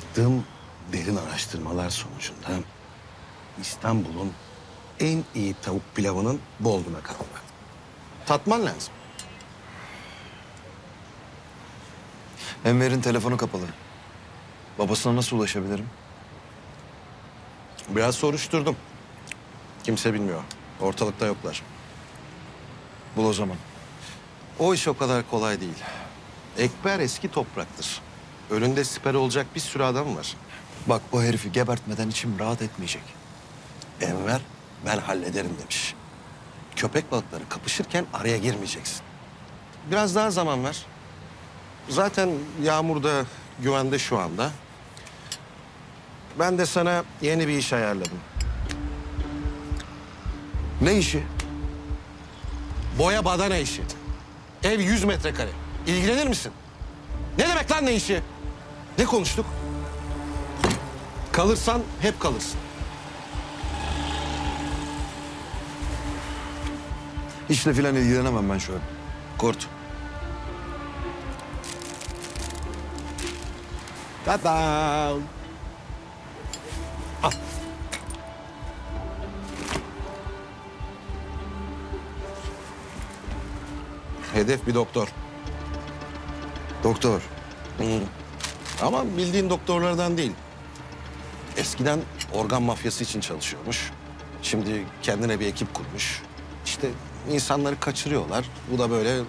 Yaptığım derin araştırmalar sonucunda İstanbul'un en iyi tavuk pilavının bu olduğuna karar verdim. Tatman lazım. Enver'in telefonu kapalı. Babasına nasıl ulaşabilirim? Biraz soruşturdum. Kimse bilmiyor. Ortalıkta yoklar. Bul o zaman. O iş o kadar kolay değil. Ekber eski topraktır. Önünde siper olacak bir sürü adam var. Bak bu herifi gebertmeden içim rahat etmeyecek. Enver ben hallederim demiş. Köpek balıkları kapışırken araya girmeyeceksin. Biraz daha zaman ver. Zaten Yağmur da güvende şu anda. Ben de sana yeni bir iş ayarladım. Ne işi? Boya badana işi. Ev 100 metrekare. İlgilenir misin? Ne demek lan ne işi? Ne konuştuk? Kalırsan hep kalırsın. İşle filan ilgilenemem ben şu an. Kurt. Ta-da! Al. Hedef bir doktor. Doktor. Hı. Ama bildiğin doktorlardan değil. Eskiden organ mafyası için çalışıyormuş. Şimdi kendine bir ekip kurmuş. İşte insanları kaçırıyorlar. Bu da böyle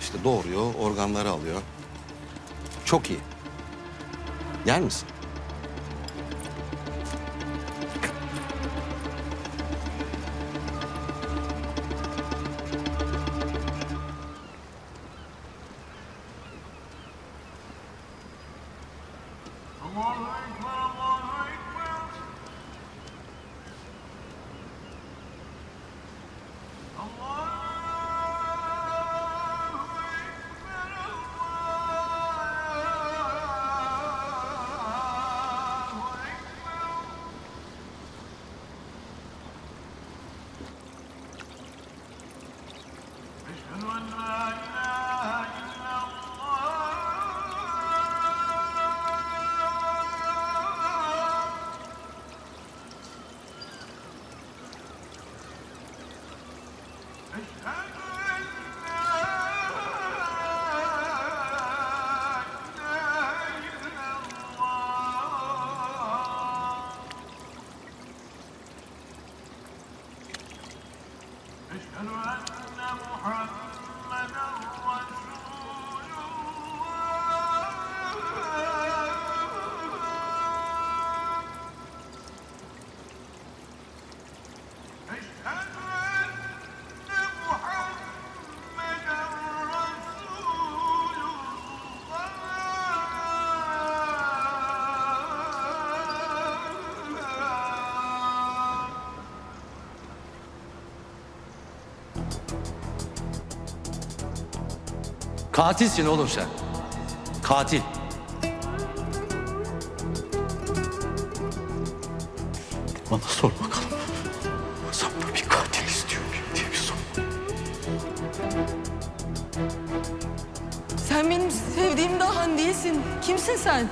işte doğuruyor, organları alıyor. Çok iyi. Yer misin? أشهد أن محمدا Katilsin oğlum sen. Katil. Bana sor bakalım. Saplı bir katil istiyor muyum diye bir sor. Sen benim sevdiğim Dahan değilsin. Kimsin sen?